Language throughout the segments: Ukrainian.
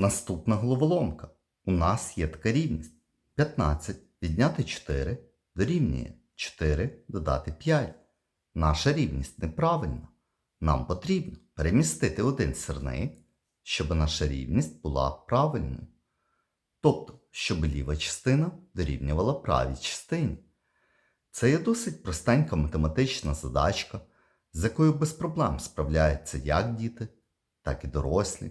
Наступна головоломка. У нас є така рівність. 15 відняти 4 дорівнює 4 додати 5. Наша рівність неправильна. Нам потрібно перемістити один сирник, щоб наша рівність була правильною. Тобто, щоб ліва частина дорівнювала правій частині. Це є досить простенька математична задачка, з якою без проблем справляються як діти, так і дорослі.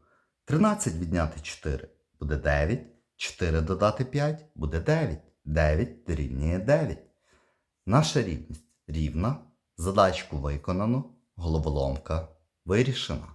13 відняти 4 буде 9, 4 додати 5 буде 9, 9 дорівнює 9. Наша рівність рівна, задачку виконано, головоломка вирішена.